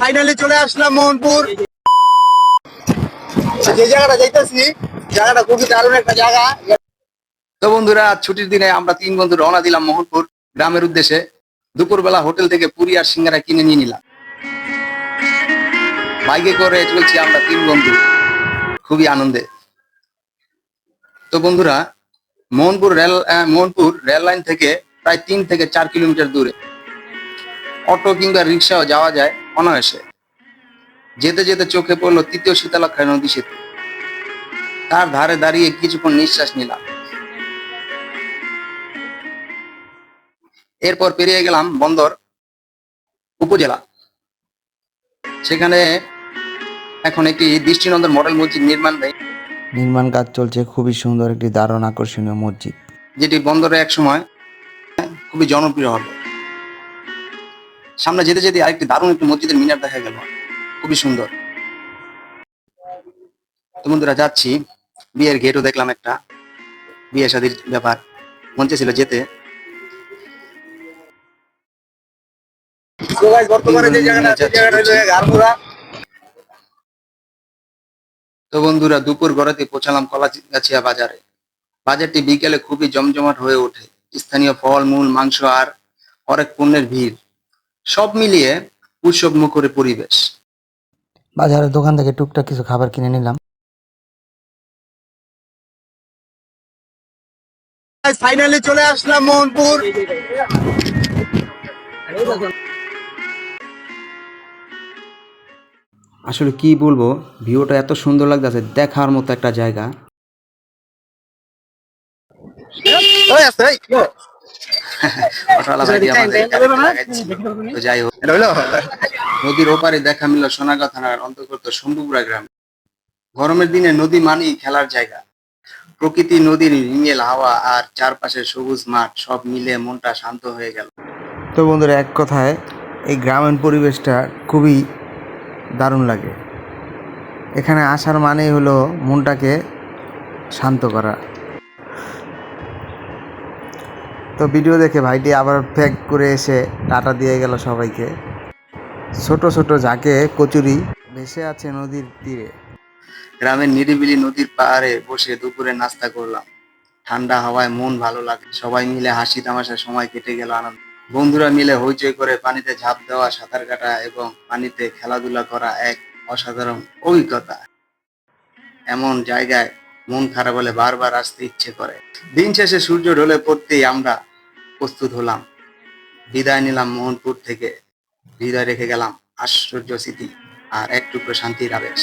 Finally চলে আসলাম মোহনপুর। যে জায়গাটা যাইতেছি, জায়গাটা খুবই দারুণ একটা জায়গা। তো বন্ধুরা, ছুটির দিনে আমরা তিন বন্ধু রওনা দিলাম মোহনপুর গ্রামের উদ্দেশ্যে। দুপুরবেলা হোটেল থেকে পুরি আর সিঙ্গারা কিনে নিয়ে নিলাম। বাইকে করে চলছি আমরা তিন বন্ধু। খুবই আনন্দে। তো বন্ধুরা, Mohanpur rail Mohanpur rail line থেকে প্রায় তিন থেকে চার কিলোমিটার দূরে। অটো কিংবা রিক্সাও যাওয়া যায় অনায়াসে। যেতে যেতে চোখে পড়ল তৃতীয় শীতলক্ষা নদী সেতু। তার ধারে দাঁড়িয়ে কিছুক্ষণ নিঃশ্বাস নিলাম। এরপর পেরিয়ে গেলাম বন্দর উপজেলা। সেখানে এখন একটি দৃষ্টিনন্দন মডেল মসজিদ নির্মাণ নির্মাণ কাজ চলছে খুবই সুন্দর একটি দারুণ আকর্ষণীয় মসজিদ। যেটি বন্দরে এক সময় খুবই জনপ্রিয় হবে। সামনে যেতে যেতে আরেকটি দারুণ একটি মসজিদের মিনার দেখা গেল। খুবই সুন্দর। তো বন্ধুরা যাচ্ছি। বিয়ের গেটও দেখলাম একটা। বিয়ে শাদির ব্যাপার। মন ছিল যেতে। বর্তমানে যে জায়গাটা আছে, জায়গাটা তো বন্ধুরা দুপুর গড়াতে পৌঁছালাম কলা কলাগাছিয়া বাজারে। বাজারটি বিকেলে খুবই জমজমাট হয়ে ওঠে। স্থানীয় ফল মূল মাংস আর অনেক পণ্যের ভিড়। সব মিলিয়ে উৎসব মুখরে পরিবেশ বাজারের দোকান থেকে টুকটাক কিছু খাবার কিনে নিলাম ফাইনালি চলে আসলাম মোহনপুর আসলে কি বলব ভিউটা এত সুন্দর লাগতেছে দেখার মতো একটা জায়গা? অটোওয়ালা আমাদের যাই হোক নদীর ওপারে দেখা মিলল সোনাগাঁ থানার অন্তর্গত শম্ভুপুরা গ্রামে। গরমের দিনে নদী মানেই খেলার জায়গা। প্রকৃতি নদীর রিঙেল হাওয়া আর চারপাশের সবুজ মাঠ সব মিলে মনটা শান্ত হয়ে গেল। তো বন্ধুরা এক কথায় এই গ্রামীণ পরিবেশটা খুবই দারুণ লাগে। এখানে আসার মানেই হলো মনটাকে শান্ত করা। তো ভিডিও দেখে ভাইটি আবার প্যাক করে এসে টাটা দিয়ে গেল সবাইকে। ছোট ছোট ঝাঁকে কচুরি ভেসে আছে নদীর তীরে। গ্রামের নিরিবিলি নদীর পাড়ে বসে দুপুরে নাস্তা করলাম। ঠান্ডা হাওয়ায় মন ভালো লাগে। সবাই মিলে হাসি তামাশার সময় কেটে গেল আনন্দ। বন্ধুরা মিলে হইচই করে পানিতে ঝাঁপ দেওয়া, সাঁতার কাটা এবং পানিতে খেলাধুলা করা এক অসাধারণ অভিজ্ঞতা। এমন জায়গায় মন খারাপ হলে বারবার আসতে ইচ্ছে করে। দিন শেষে সূর্য ঢলে পড়তেই আমরা প্রস্তুত হলাম। বিদায় নিলাম মোহনপুর থেকে। বিদায় রেখে গেলাম আশ্চর্য স্মৃতি আর এক টুকরো শান্তির আবেশ।